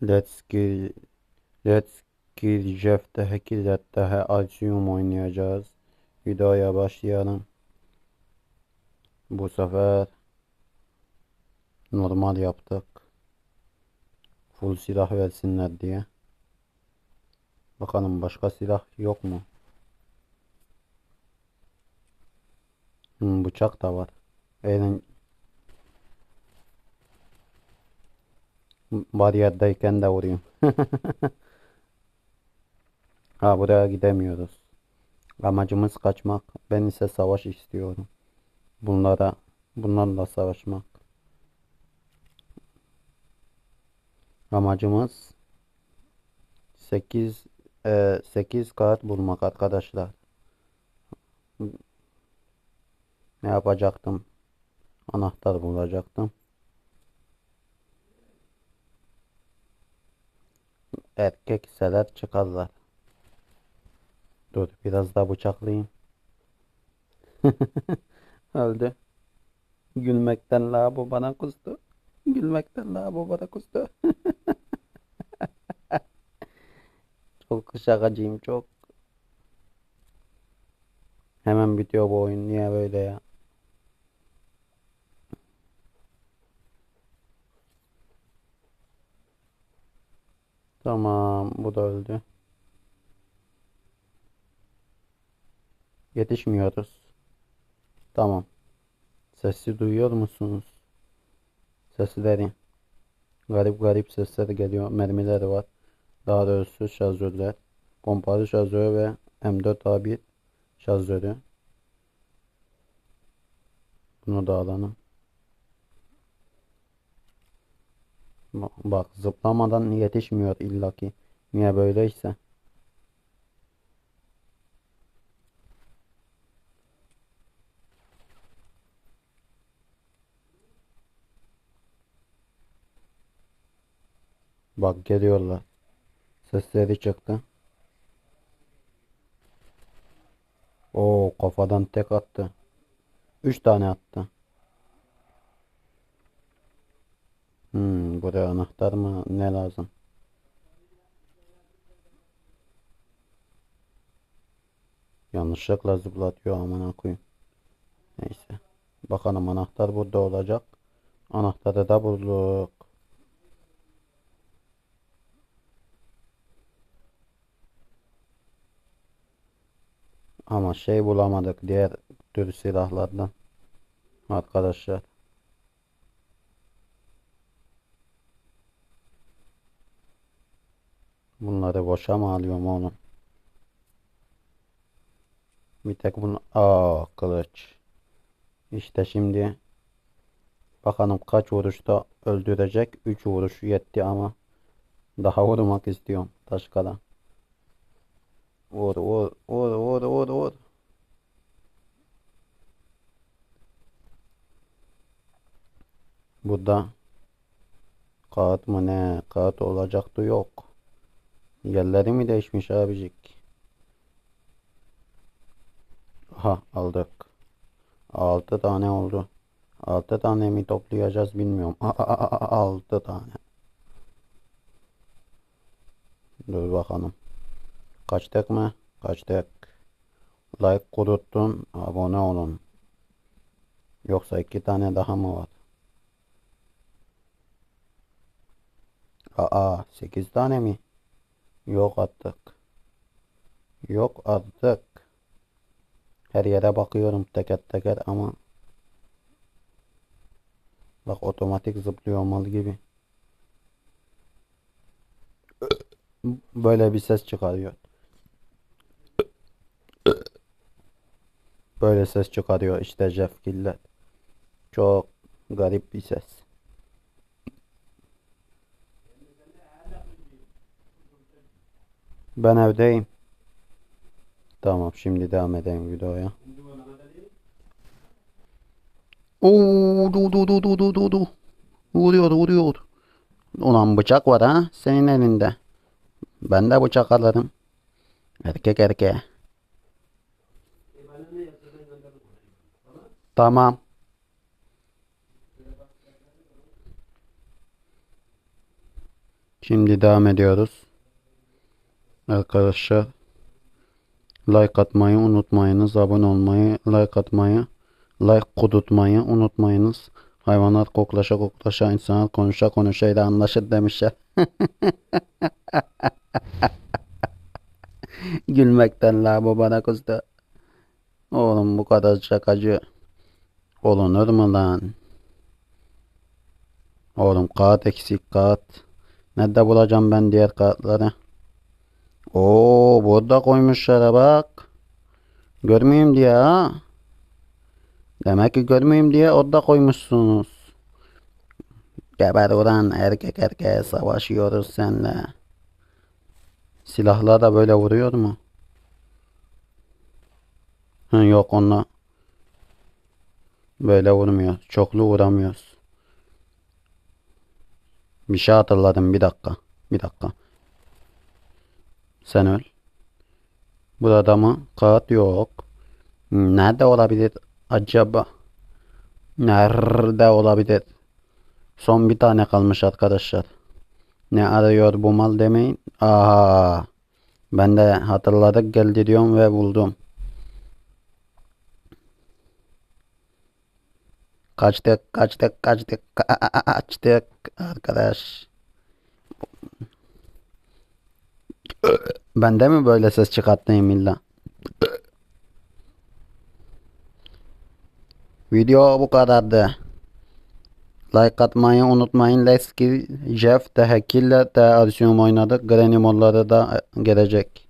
Let's kill Let's kill Jeff the at the Alcium oynayacağız. Videoya başlayalım. Bu sefer normal yaptık. Full silah versinler diye. Bakalım başka silah yok mu? Hmm, bıçak da var. Eğlen bariyerdeyken de vurayım. Ha buraya gidemiyoruz. Amacımız kaçmak. Ben ise savaş istiyorum. Bunlara bunlarla savaşmak. Amacımız 8 e, 8 kağıt bulmak arkadaşlar. Ne yapacaktım? Anahtar bulacaktım. Erkek iseler çıkarlar. Dur biraz daha bıçaklayayım. Öldü. Gülmekten lavabo bana kustu. Gülmekten lavabo bana kustu. Çok şakacıyım çok. Hemen bitiyor bu oyun. Niye böyle ya? Tamam bu da öldü. Yetişmiyoruz. Tamam. Sesi duyuyor musunuz? Sesleri. Garip garip sesler geliyor. Mermiler var. Daha doğrusu şarjörler. Pompalı şarjörü ve M4A1 şarjörü. Bunu da alalım. Bak, zıplamadan yetişmiyor illaki. Niye böyleyse? Bak geliyorlar. Sesleri çıktı. Oo kafadan tek attı. Üç tane attı. Hmm, buraya anahtar mı? Ne lazım? Yanlışlıkla zıplatıyor amına koyayım. Neyse. Bakalım anahtar burada olacak. Anahtarı da bulduk. Ama şey bulamadık diğer tür silahlardan. Arkadaşlar. Bunları boşa mı alıyorum oğlum? Bir tek bunu... Aa kılıç. İşte şimdi bakalım kaç vuruşta öldürecek. 3 vuruş yetti ama daha vurmak istiyorum Taşkala. Vur vur vur vur vur vur. Burada kağıt mı ne? Kağıt olacaktı yok. Yerleri mi değişmiş abicik? Ha aldık. 6 tane oldu. 6 tane mi toplayacağız bilmiyorum. 6 tane. Dur bakalım. Kaçtık mı? Kaçtık. Like kuruttun. Abone olun. Yoksa iki tane daha mı var? Aa 8 tane mi? Yok artık. Yok artık. Her yere bakıyorum teker teker ama bak otomatik zıplıyor mal gibi. Böyle bir ses çıkarıyor. Böyle ses çıkarıyor işte Jeff Giller. Çok garip bir ses. Ben evdeyim. Tamam şimdi devam edeyim videoya. Oo, du du du du du du du. Vuruyor vuruyor. Ulan bıçak var ha senin elinde. Ben de bıçak alırım. Erkek erkeğe. Tamam. Şimdi devam ediyoruz. Arkadaşlar like atmayı unutmayınız. Abone olmayı, like atmayı, like kudurtmayı unutmayınız. Hayvanlar koklaşa koklaşa, insanlar konuşa konuşa ile anlaşır demişler. Gülmekten la babana kızdı. Oğlum bu kadar şakacı olunur mu lan? Oğlum kağıt eksik kağıt. Nerede bulacağım ben diğer kağıtları? Oo burada koymuşlar bak. Görmeyeyim diye ha. Demek ki görmeyeyim diye orada koymuşsunuz. Geber ulan erkek erkeğe savaşıyoruz seninle. Silahlar da böyle vuruyor mu? Hı, yok onunla böyle vurmuyor. Çoklu vuramıyoruz. Bir şey hatırladım bir dakika. Bir dakika. Sen öl. Burada mı? Kağıt yok. Nerede olabilir acaba? Nerede olabilir? Son bir tane kalmış arkadaşlar. Ne arıyor bu mal demeyin. Aha. Ben de hatırladık geldi diyorum ve buldum. Kaçtık, kaçtık, kaçtık, kaçtık arkadaş. Ben de mi böyle ses çıkarttım illa? Video bu kadardı. Like atmayı unutmayın. Leski Jeff de Hack'ille de aksiyon oynadık. Granny modları da gelecek.